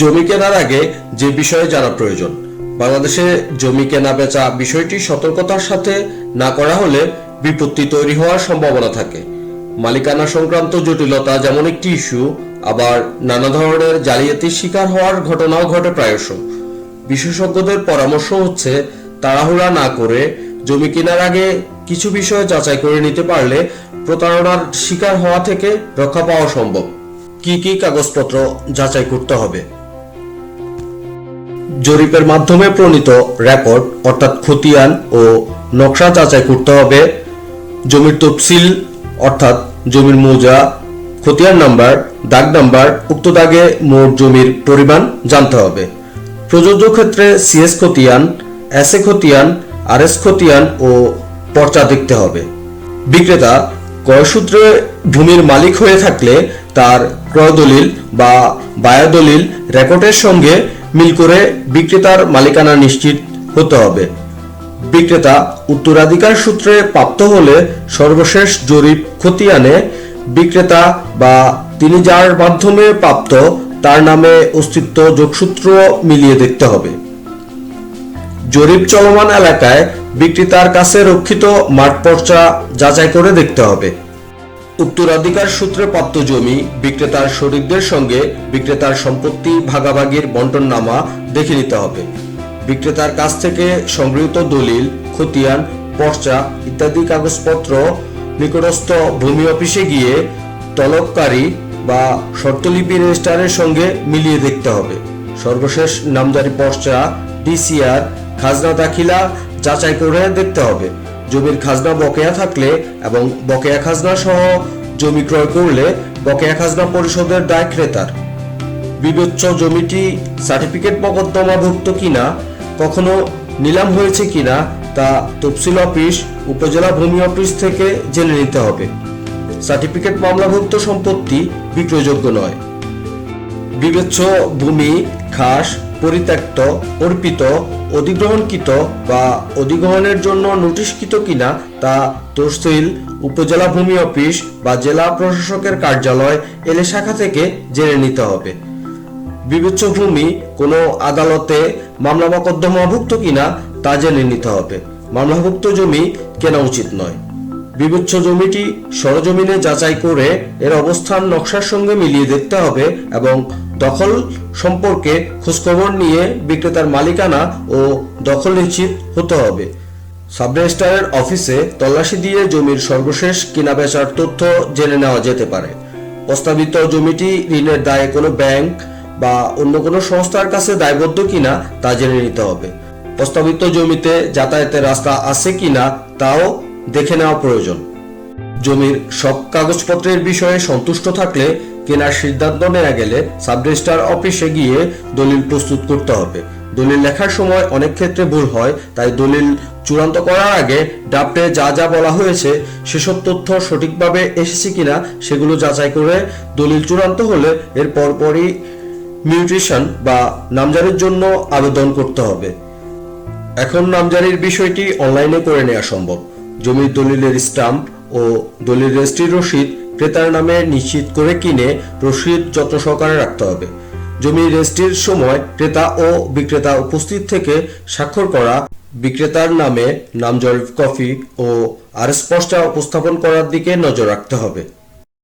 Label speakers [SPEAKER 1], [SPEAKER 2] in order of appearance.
[SPEAKER 1] জমি কেনার আগে যে বিষয়ে জানা প্রয়োজন। বাংলাদেশে জমি কেনা বেচা বিষয়টি সতর্কতার সাথে না করা হলে বিপত্তি তৈরি হওয়ার সম্ভাবনা থাকে। মালিকানা সংক্রান্ত জটিলতা যেমন একটি ইস্যু, আবার নানা ধরনের জালিয়াতির শিকার হওয়ার ঘটনাও ঘটে প্রায়শ। বিশেষজ্ঞদের পরামর্শ হচ্ছে, তাড়াহুড়া না করে জমি কেনার আগে কিছু বিষয় যাচাই করে নিতে পারলে প্রতারণার শিকার হওয়া থেকে রক্ষা পাওয়া সম্ভব। কি কি কাগজপত্র যাচাই করতে হবে? জরিপের মাধ্যমে প্রণীত রেকর্ড, অর্থাৎ খতিয়ান ও নকশা যাচাই করতে হবে। জমির তফসিল, অর্থাৎ জমির মৌজা, খতিয়ান নাম্বার, দাগ নাম্বার, উক্ত দাগে মোট জমির পরিমাণ জানতে হবে। প্রযোজ্য ক্ষেত্রে সিএস খতিয়ান এসএ খতিয়ান, আর এস খতিয়ান ও পর্চা দেখতে হবে। বিক্রেতা, ক্রয়সূত্রে ভূমির মালিক হয়ে থাকলে তার ক্রয় দলিল বা বায়া দলিল রেকর্ডের সঙ্গে মিল করে বিক্রেতার মালিকানা নিশ্চিত হতে হবে। বিক্রেতা উত্তরাধিকার সূত্রে প্রাপ্ত হলে সর্বশেষ জরিপ খতিয়ানে বিক্রেতা বা তিনি যার মাধ্যমে প্রাপ্ত, তার নামে অস্তিত্ব যোগসূত্র মিলিয়ে দেখতে হবে। জরিপ চলমান এলাকায় বিক্রেতার কাছে রক্ষিত মাঠ পর্চা যাচাই করে দেখতে হবে। উত্তরাধিকার সূত্রে প্রাপ্ত জমি বিক্রেতার শরিকদের সঙ্গে বিক্রেতার সম্পত্তি ভাগাভাগির বন্টননামা দেখে নিতে হবে। বিক্রেতার কাছ থেকে সংগৃহীত দলিল, খতিয়ান, পর্চা ইত্যাদি কাগজপত্র নিকটস্থ ভূমি অফিসে গিয়ে তলবকারী বা শর্তলিপি রেজিস্ট্রারের সঙ্গে মিলিয়ে দেখতে হবে। সর্বশেষ নামদারি পর্চা, ডিসিআর, খাজনা দাখিলা যাচাই করে দেখতে হবে। জমির খাজনা বকেয়া থাকলে এবং বকেয়া খাজনা সহ জমি ক্রয় করলে বকেয়া খাজনা পরিশোধের দায় ক্রেতার। বিবেচ্য জমিটি সার্টিফিকেট মকদ্দমাভুক্ত কিনা, কখনো নিলাম হয়েছে কিনা, তা তফসিল অফিস, উপজেলা ভূমি অফিস থেকে জেনে নিতে হবে। সার্টিফিকেট মামলাভুক্ত সম্পত্তি বিক্রয়যোগ্য নয়। বিবেচ্য ভূমি, খাস, পরিত্যক্ত, অর্পিত অধিগ্রহণকৃত বা অধিগ্রহণের জন্য নোটিশকৃত কিনা তা তহসিল উপজেলা ভূমি অফিস বা জেলা প্রশাসকের কার্যালয় এলে শাখা থেকে জেনে নিতে হবে। বিবেচ্য ভূমি কোনো আদালতে মামলা মকদ্দমাভুক্ত কিনা তা জেনে নিতে হবে। মামলাভুক্ত জমি কেনা উচিত নয়। বিবেচ্য জমিটি সরজমিনে যাচাই করে এর অবস্থান নকশার সঙ্গে মিলিয়ে দেখতে হবে এবং দখল সম্পর্কে খোঁজখবর নিয়ে বিক্রেতার মালিকানা ও দখল নিশ্চিত হতে হবে। সাব রেজিস্ট্রারের অফিসে তল্লাশি দিয়ে জমির সর্বশেষ কেনা বেচার তথ্য জেনে নেওয়া যেতে পারে। প্রস্তাবিত জমিটি ঋণের দায়ে কোনো ব্যাংক বা অন্য কোনো সংস্থার কাছে দায়বদ্ধ কিনা তা জেনে নিতে হবে। প্রস্তাবিত জমিতে যাতায়াতের রাস্তা আছে কিনা তাও দেখে নেওয়া প্রয়োজন। জমির সব কাগজপত্রের বিষয়ে সন্তুষ্ট থাকলে কেনার সিদ্ধান্ত নেওয়া গেলে সাব রেজিস্ট্রার অফিসে গিয়ে দলিল প্রস্তুত করতে হবে। দলিল লেখার সময় অনেক ক্ষেত্রে ভুল হয়, তাই দলিল চূড়ান্ত করার আগে ড্রাফটে যা যা বলা হয়েছে, সেসব তথ্য সঠিকভাবে এসেছে কিনা সেগুলো যাচাই করে দলিল চূড়ান্ত হলে এর পরপরই মিউটেশন বা নামজারির জন্য আবেদন করতে হবে। এখন নামজারির বিষয়টি অনলাইনে করে নেওয়া সম্ভব। জমির দলিলের স্টাম্প ও দলিল রেজিস্ট্রির রসিদ ক্রেতার নামে নিশ্চিত করে কিনে রসিদ যত্ন সহকারে রাখতে হবে। জমি রেজিস্ট্রির সময় ক্রেতা ও বিক্রেতা উপস্থিত থেকে স্বাক্ষর করা, বিক্রেতার নামে নামজল কপি ও আর স্পষ্ট উপস্থাপন করার দিকে নজর রাখতে হবে।